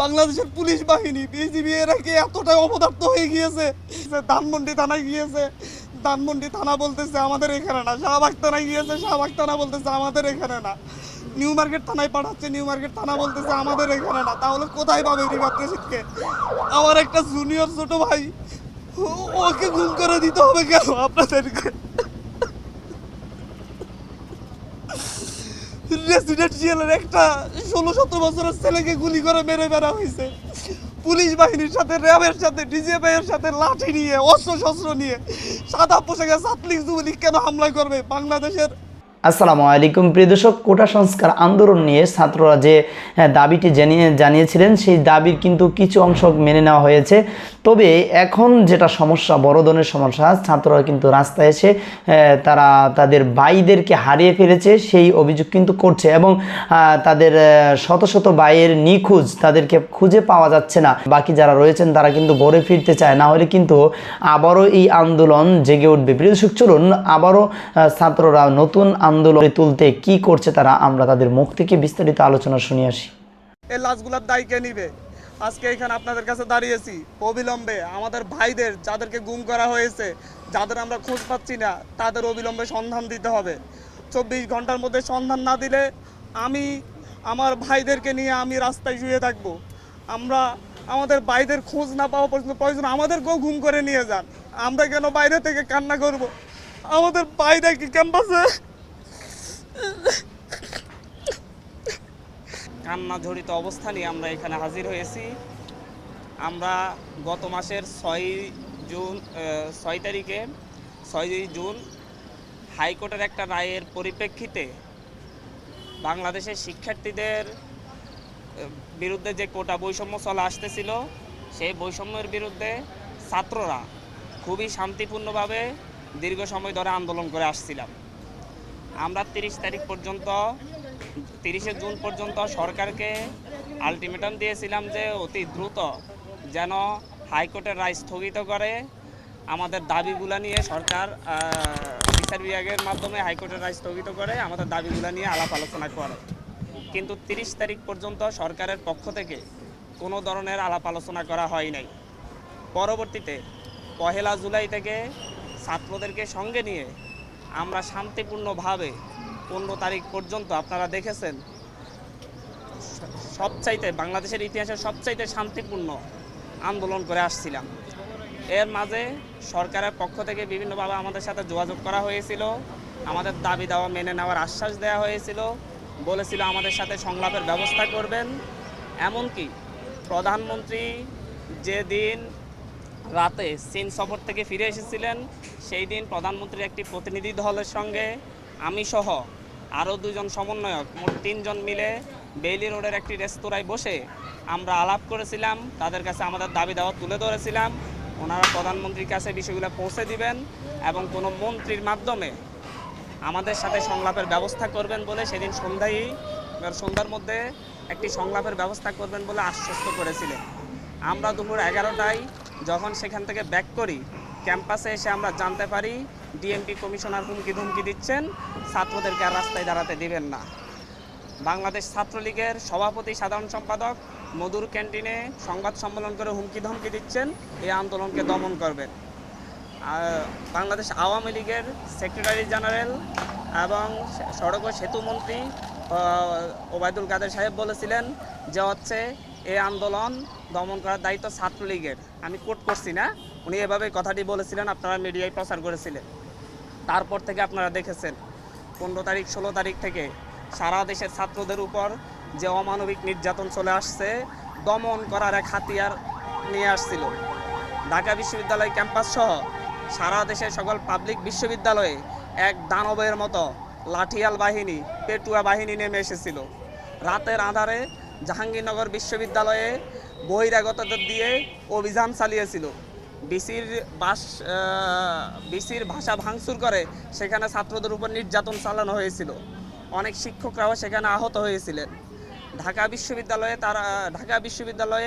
বাংলাদেশের পুলিশ বাহিনী, বিজিবি এরা কি এতটাই অপদার্থ হয়ে গিয়েছে? ধানমন্ডি থানায় গিয়েছে। ধানমন্ডি থানা বলতেছে, আমাদের এখানে না। শাহবাগ থানায় গিয়েছে, শাহবাগ থানা বলতেছে, আমাদের এখানে না। নিউ মার্কেট থানায় পাঠাচ্ছে, নিউ মার্কেট থানা বলতেছে, আমাদের এখানে না। তাহলে কোথায় পাবে রিভার আমার একটা জুনিয়র ছোট ভাই ওকে গুম করে দিতে হবে কেন আপনাদেরকে? রেসিডেন্সিয়ালের একটা ষোলো সতেরো বছরের ছেলেকে গুলি করে মেরে বেড়া হয়েছে। পুলিশ বাহিনীর সাথে, র্যাবের সাথে ডিজিএফআইয়ের সাথে লাঠি নিয়ে অস্ত্র শস্ত্র নিয়ে, সাদা পোশাকে ছাত্রলীগ যুবলীগ কেন হামলা করবে? বাংলাদেশের আসসালামু আলাইকুম। প্রিয় দর্শক, কোটা সংস্কার আন্দোলন নিয়ে ছাত্ররা যে দাবিটি জানিয়ে, জানিয়েছিলেন, সেই দাবির কিন্তু কিছু অংশ মেনে নেওয়া হয়েছে। তবে এখন যেটা সমস্যা, বড় ধরনের সমস্যা, ছাত্ররা কিন্তু রাস্তায় এসে তারা তাদের ভাইদেরকে হারিয়ে ফেলেছে, সেই অভিযোগ কিন্তু করছে এবং তাদের শত শত ভাইয়ের নিখোঁজ তাদেরকে খুঁজে পাওয়া যাচ্ছে না। বাকি যারা রয়েছেন, তারা কিন্তু ঘরে ফিরতে চায়। না হলে কিন্তু আবারও এই আন্দোলন জেগে উঠবে। প্রিয় দর্শক, চলুন আবারও ছাত্ররা নতুন তুলতে কি করছে তারা, আমরা তাদের মুখ থেকে বিস্তারিত আলোচনা শুনে আসি। এই লাশগুলার দায় কে নিবে? আজকে এখানে আপনাদের কাছে দাঁড়িয়েছি, অবিলম্বে আমাদের ভাইদের যাদেরকে গুম করা হয়েছে, যাদের আমরা খোঁজ পাচ্ছি না, তাদের অবিলম্বে সন্ধান দিতে হবে। চব্বিশ ঘণ্টার মধ্যে সন্ধান না দিলে আমি আমার ভাইদেরকে নিয়ে আমি রাস্তায় শুয়ে থাকব। আমরা আমাদের ভাইদের খোঁজ না পাওয়া পর্যন্ত প্রয়োজন আমাদেরকেও ঘুম করে নিয়ে যান। আমরা কেন বাইরে থেকে কান্না করব? আমাদের বাইরে কি ক্যাম্পাসে কান্না জড়িত অবস্থানে আমরা এখানে হাজির হয়েছি। আমরা গত মাসের ছয় জুন ছয় তারিখে, ছয় জুন হাইকোর্টের একটা রায়ের পরিপ্রেক্ষিতে বাংলাদেশের শিক্ষার্থীদের বিরুদ্ধে যে কোটা বৈষম্য চলে আসতেছিল, সেই বৈষম্যের বিরুদ্ধে ছাত্ররা খুবই শান্তিপূর্ণভাবে দীর্ঘ সময় ধরে আন্দোলন করে আসছিলাম। আমরা তিরিশ তারিখ পর্যন্ত, তিরিশে জুন পর্যন্ত সরকারকে আলটিমেটাম দিয়েছিলাম যে অতি দ্রুত যেন হাইকোর্টের রায় স্থগিত করে। আমাদের দাবিগুলা নিয়ে সরকার বিচার বিভাগের মাধ্যমে হাইকোর্টের রায় স্থগিত করে, আমাদের দাবিগুলা নিয়ে আলাপ আলোচনা করে। কিন্তু তিরিশ তারিখ পর্যন্ত সরকারের পক্ষ থেকে কোনো ধরনের আলাপ আলোচনা করা হয় নাই। পরবর্তীতে পহেলা জুলাই থেকে ছাত্রদেরকে সঙ্গে নিয়ে আমরা শান্তিপূর্ণভাবে পনেরো তারিখ পর্যন্ত আপনারা দেখেছেন, সবচাইতে বাংলাদেশের ইতিহাসে সবচাইতে শান্তিপূর্ণ আন্দোলন করে আসছিলাম। এর মাঝে সরকারের পক্ষ থেকে বিভিন্নভাবে আমাদের সাথে যোগাযোগ করা হয়েছিল, আমাদের দাবি দাওয়া মেনে নেওয়ার আশ্বাস দেওয়া হয়েছিল, বলেছিল আমাদের সাথে সংলাপের ব্যবস্থা করবেন। এমনকি প্রধানমন্ত্রী যেদিন রাতে চীন সফর থেকে ফিরে এসেছিলেন সেই দিন প্রধানমন্ত্রীর একটি প্রতিনিধি দলের সঙ্গে আমি সহ আরও দুজন সমন্বয়ক, মোট তিনজন মিলে বেইলি রোডের একটি রেস্তোরাঁয় বসে আমরা আলাপ করেছিলাম, তাদের কাছে আমাদের দাবি দাওয়া তুলে ধরেছিলাম। ওনারা প্রধানমন্ত্রীর কাছে বিষয়গুলো পৌঁছে দিবেন এবং কোনো মন্ত্রীর মাধ্যমে আমাদের সাথে সংলাপের ব্যবস্থা করবেন বলে সেদিন সন্ধ্যায় সন্ধ্যার মধ্যে একটি সংলাপের ব্যবস্থা করবেন বলে আশ্বস্ত করেছিলেন। আমরা দুপুর এগারোটায় যখন সেখান থেকে ব্যাক করি ক্যাম্পাসে এসে আমরা জানতে পারি ডিএমপি কমিশনার হুমকি ধুমকি দিচ্ছেন, ছাত্রদেরকে আর রাস্তায় দাঁড়াতে দিবেন না। বাংলাদেশ ছাত্রলীগের সভাপতি, সাধারণ সম্পাদক মধুর ক্যান্টিনে সংবাদ সম্মেলন করে হুমকি ধমকি দিচ্ছেন, এই আন্দোলনকে দমন করবেন। বাংলাদেশ আওয়ামী লীগের সেক্রেটারি জেনারেল এবং সড়ক ও সেতুমন্ত্রী ওবায়দুল কাদের সাহেব বলেছিলেন যে হচ্ছে, এই আন্দোলন দমন করার দায়িত্ব ছাত্রলীগের। আমি কোট করছি না। উনি এভাবে কথাটি বলেছিলেন, আপনারা মিডিয়ায় প্রচার করেছিলেন। তারপর থেকে আপনারা দেখেছেন, পনেরো তারিখ, ষোলো তারিখ থেকে সারা দেশের ছাত্রদের উপর যে অমানবিক নির্যাতন চলে আসছে, দমন করার এক হাতিয়ার নিয়ে আসছিল। ঢাকা বিশ্ববিদ্যালয় ক্যাম্পাস সহ সারা দেশের সকল পাবলিক বিশ্ববিদ্যালয়ে এক দানবের মতো লাঠিয়াল বাহিনী, পেটুয়া বাহিনী নেমে এসেছিল। রাতের আধারে জাহাঙ্গীরনগর বিশ্ববিদ্যালয়ে বহিরাগতদের দিয়ে অভিযান চালিয়েছিল। বিসির বাস বিসির ভাষা ভাঙচুর করে, সেখানে ছাত্রদের উপর নির্যাতন চালানো হয়েছিল। অনেক শিক্ষকরাও সেখানে আহত হয়েছিলেন। ঢাকা বিশ্ববিদ্যালয়ে তারা, ঢাকা বিশ্ববিদ্যালয়ে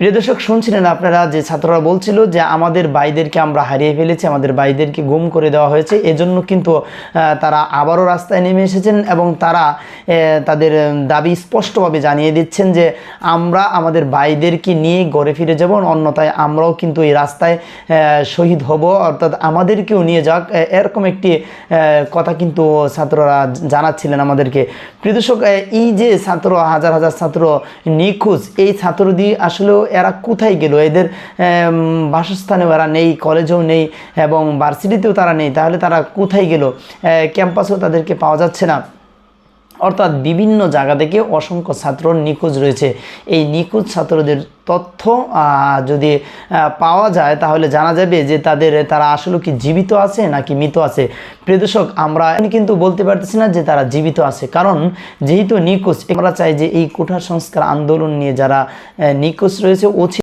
প্রিয় দর্শক, শুনছিলেন আপনারা যে ছাত্ররা বলছিল যে আমাদের বাইদেরকে আমরা হারিয়ে ফেলেছি, আমাদের ভাইদেরকে গুম করে দেওয়া হয়েছে। এজন্য কিন্তু তারা আবারও রাস্তায় নেমে এসেছেন এবং তারা তাদের দাবি স্পষ্টভাবে জানিয়ে দিচ্ছেন যে আমরা আমাদের বাইদেরকে নিয়ে ঘরে ফিরে যাব, অন্যথায় আমরাও কিন্তু এই রাস্তায় শহীদ হব। অর্থাৎ আমাদেরকেও নিয়ে যাক। এরকম একটি কথা কিন্তু ছাত্ররা জানাচ্ছিলেন আমাদেরকে। প্রিয় দর্শক এই যে ছাত্র, হাজার হাজার ছাত্র নিখোঁজ, এই ছাত্রদি আসলে এরা কোথায় গেল? এদের বাসস্থানে বাসস্থানেও এরা নেই, কলেজেও নেই এবং ভার্সিটিতেও তারা নেই। তাহলে তারা কোথায় গেল? ক্যাম্পাসেও তাদেরকে পাওয়া যাচ্ছে না। অর্থাৎ বিভিন্ন জায়গা থেকে অসংখ্য ছাত্র নিখোঁজ রয়েছে। এই নিখোঁজ ছাত্রদের তথ্য যদি পাওয়া যায়, তাহলে জানা যাবে যে তাদের, তারা আসলে কি জীবিত আছে নাকি মৃত আছে। প্রিয় দর্শক, আমরা কিন্তু বলতে পারতেছি না যে তারা জীবিত আছে। কারণ, যেহেতু নিখোঁজ, আমরা চাই যে এই কোঠা সংস্কার আন্দোলন নিয়ে যারা নিখোঁজ রয়েছে